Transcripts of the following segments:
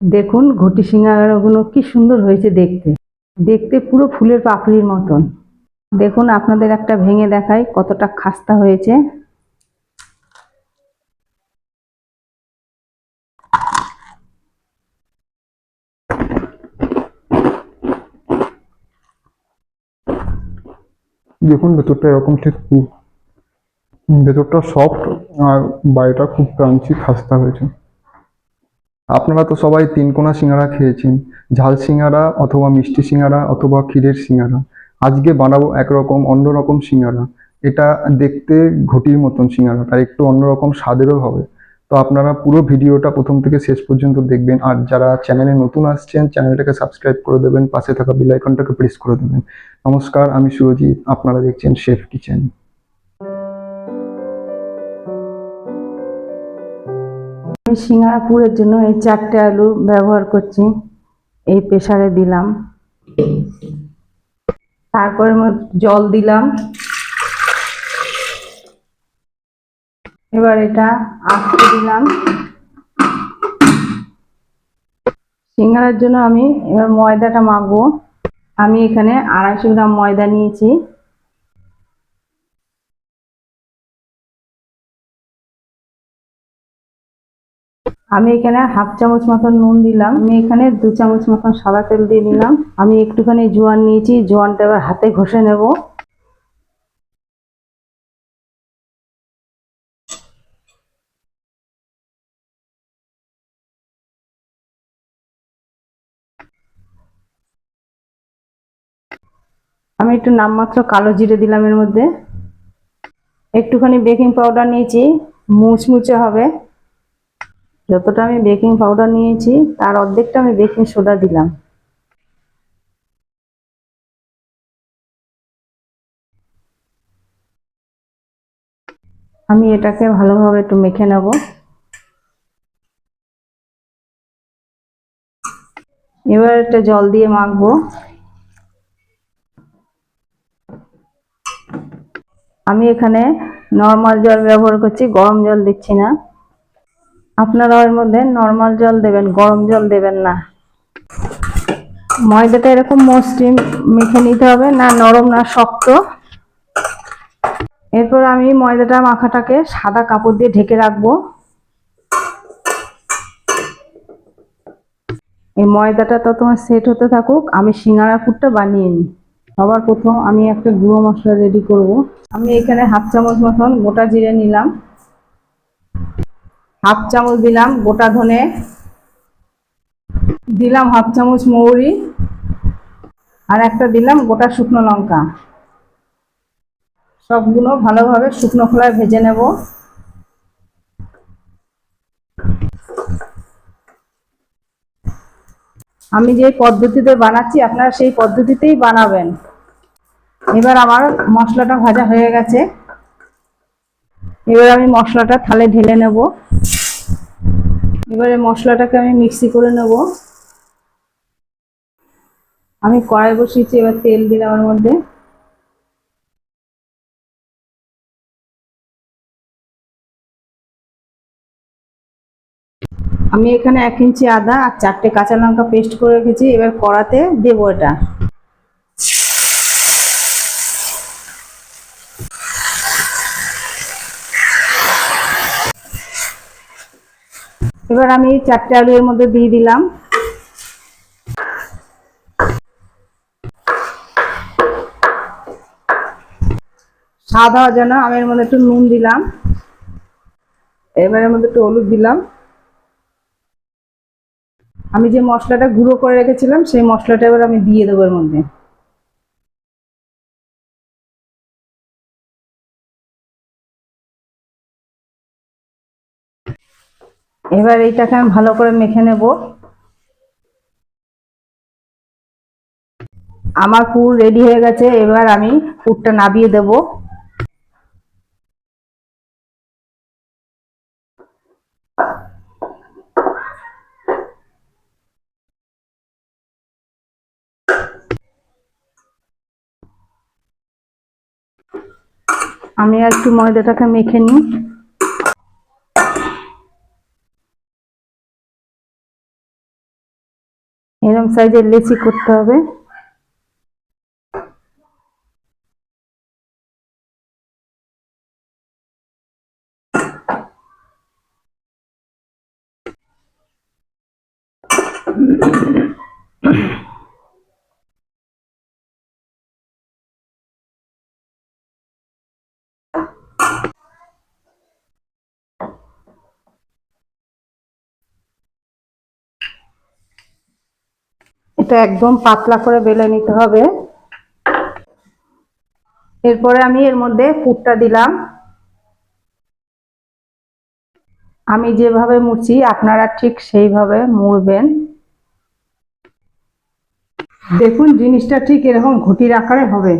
দেখুন, ঘটি সিঙ্গারাগুলো কি সুন্দর হয়েছে দেখতে। দেখতে পুরো ফুলের পাপড়ির মতন। দেখুন, আপনাদের একটা ভেঙে দেখাই কতটা খাস্তা হয়েছে। দেখুন, ভেতরটা এরকম ঠিক ভেতরটা সফট আর বাইরেটা খুব ক্রাঞ্চি খাস্তা হয়েছে। আপনারা তো সবাই তিনকোনা সিঙ্গারা খেয়েছেন। ঝাল সিঙ্গারা অথবা মিষ্টি সিঙ্গারা অথবা ক্ষীরের সিঙ্গারা। আজকে বানাবো একরকম, অন্যরকম সিঙ্গারা। এটা দেখতে ঘটির মতন সিঙ্গারা তার একটু অন্যরকম স্বাদেরও হবে। তো আপনারা পুরো ভিডিওটা প্রথম থেকে শেষ পর্যন্ত দেখবেন, আর যারা চ্যানেলে নতুন আসছেন, চ্যানেলটাকে সাবস্ক্রাইব করে দেবেন, পাশে থাকা বেল আইকনটাকে প্রেস করে দেবেন। নমস্কার, আমি সুরজিৎ, আপনারা দেখছেন শেফ কিচেন। আমি সিঙ্গারা পুরের জন্য এই চারটে আলু ব্যবহার করছি। এই প্রেসারে দিলাম। তারপরে জল দিলাম। এবার এটা আটকে দিলাম। সিঙ্গারার জন্য আমি এবার ময়দাটা মাখবো। আমি এখানে আড়াইশো গ্রাম ময়দা নিয়েছি। আমি এখানে হাফ চামচ মতন নুন দিলাম। আমি এখানে দু চামচ মতন সাদা তেল দিয়ে দিলাম আমি একটুখানি জোয়ান নিয়েছি। জোয়ানটা এবার হাতে ঘষে নেব। আমি একটু নামমাত্র কালো জিরে দিলাম এর মধ্যে। একটুখানি বেকিং পাউডার নিয়েছি। মুচমুচে হবে। যতটা আমি বেকিং পাউডার নিয়েছি, তার অর্ধেকটা আমি বেকিং সোডা দিলাম। আমি এটাকে ভালোভাবে একটু মেখে নেব। এবার একটা জল দিয়ে মাখবো। আমি এখানে নর্মাল জল ব্যবহার করছি, গরম জল দিচ্ছি না। আপনারা এর মধ্যে নর্মাল জল দেবেন, গরম জল দেবেন না। ময়দাটা এরকম মসৃণ, মেখে নিতে হবে, না নরম, না শক্ত। এরপর আমি ময়দাটা, মাখাটাকে সাদা কাপড় দিয়ে ঢেকে রাখব। এই ময়দাটা তো তোমার সেট হতে থাকুক, আমি সিঙ্গারা পুরটা বানিয়ে নিই। সবার প্রথম আমি একটা গুঁড়ো মশলা রেডি করব। আমি এখানে হাফ চামচ মতন গোটা জিরে নিলাম। হাফ চামচ দিলাম গোটা ধনে। দিলাম হাফ চামচ মৌরি। আর একটা দিলাম গোটা শুকনো লঙ্কা। সবগুলো ভালোভাবে শুকনো খোলায় ভেজে নেব। আমি যে পদ্ধতিতে বানাচ্ছি, আপনারা সেই পদ্ধতিতেই বানাবেন। এবার আমার মশলাটা ভাজা হয়ে গেছে। এবার আমি মশলাটা থালে ঢেলে নেব। এবারে মশলাটাকে আমি মিক্সি করে নেব। আমি কড়াই বসিয়েছি, এবার তেল দিলাম ওর মধ্যে। আমি এখানে এক ইঞ্চি আদা আর চারটে কাঁচা লঙ্কা পেস্ট করে রেখেছি, এবার কড়াতে দেবো এটা। এবার আমি চারটে আলু এর মধ্যে দিয়ে দিলাম। স্বাদ হওয়ার জন্য আমি এর মধ্যে একটু নুন দিলাম। এবার এর মধ্যে একটু হলুদ দিলাম। আমি যে মশলাটা গুঁড়ো করে রেখেছিলাম, সেই মশলাটা এবার আমি দিয়ে দেবো এর মধ্যে। এবার এইটাকে আমি ভালো করে মেখে নেব। আমার পুর রেডি হয়ে গেছে, এবার আমি পুরটা নাবিয়ে দেব। আমি একটু ময়দাটাকে মেখে নিই। এরম সাইজের লেচি করতে হবে। এটা একদম পাতলা করে বেলে নিতে হবে। এরপরে আমি এর মধ্যে পুরটা দিলাম। আমি যেভাবে মুড়ছি, আপনারা ঠিক সেইভাবে মুড়বেন। দেখুন, জিনিসটা ঠিক এরকম ঘটির আকারে হবে।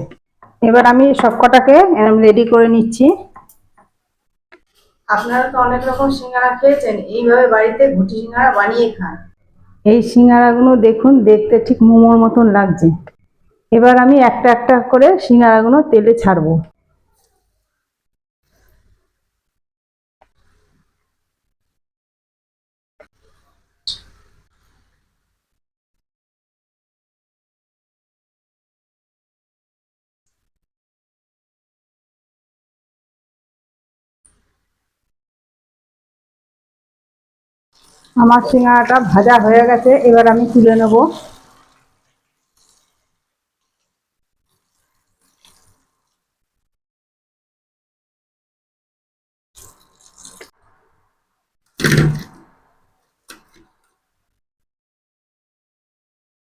এবার আমি সবকটাকে এরকম রেডি করে নিচ্ছি। আপনারা তো অনেক রকম সিঙ্গারা খেয়েছেন, এইভাবে বাড়িতে ঘুটি সিঙ্গারা বানিয়ে খান। এই সিঙ্গারাগুলো দেখুন, দেখতে ঠিক মোমোর মতন লাগছে। এবার আমি একটা একটা করে সিঙ্গারাগুলো তেলে ছাড়বো। আমার সিঙ্গারাটা ভাজা হয়ে গেছে, এবার আমি তুলে নেব।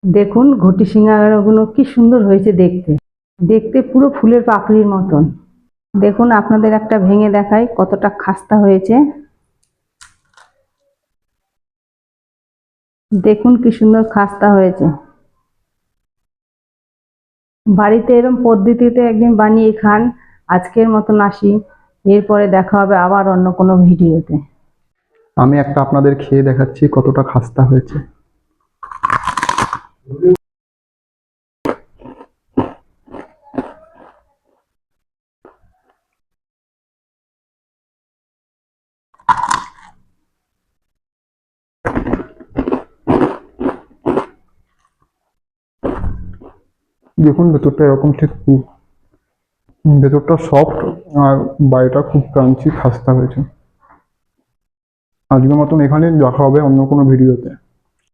দেখুন, ঘটি সিঙ্গারাগুলো কি সুন্দর হয়েছে দেখতে। দেখতে পুরো ফুলের পাপড়ির মতন। দেখুন, আপনাদের একটা ভেঙে দেখাই কতটা খাস্তা হয়েছে। দেখুন কি সুন্দর খাস্তা হয়েছে। বাড়িতে এরম পদ্ধতিতে একদিন বানিয়ে খান, আজকের মতন আসি। এরপরে দেখা হবে আবার অন্য কোনো ভিডিওতে। আমি একটা আপনাদের খেয়ে দেখাচ্ছি কতটা খাস্তা হয়েছে। দেখুন, ভেতরটা এরকম ঠিক খুব ভেতরটা সফট আর বাড়িটা খুব ক্রাঞ্চি খাস্তা হয়েছে। আজকের মতন এখানে দেখা হবে অন্য কোনো ভিডিওতে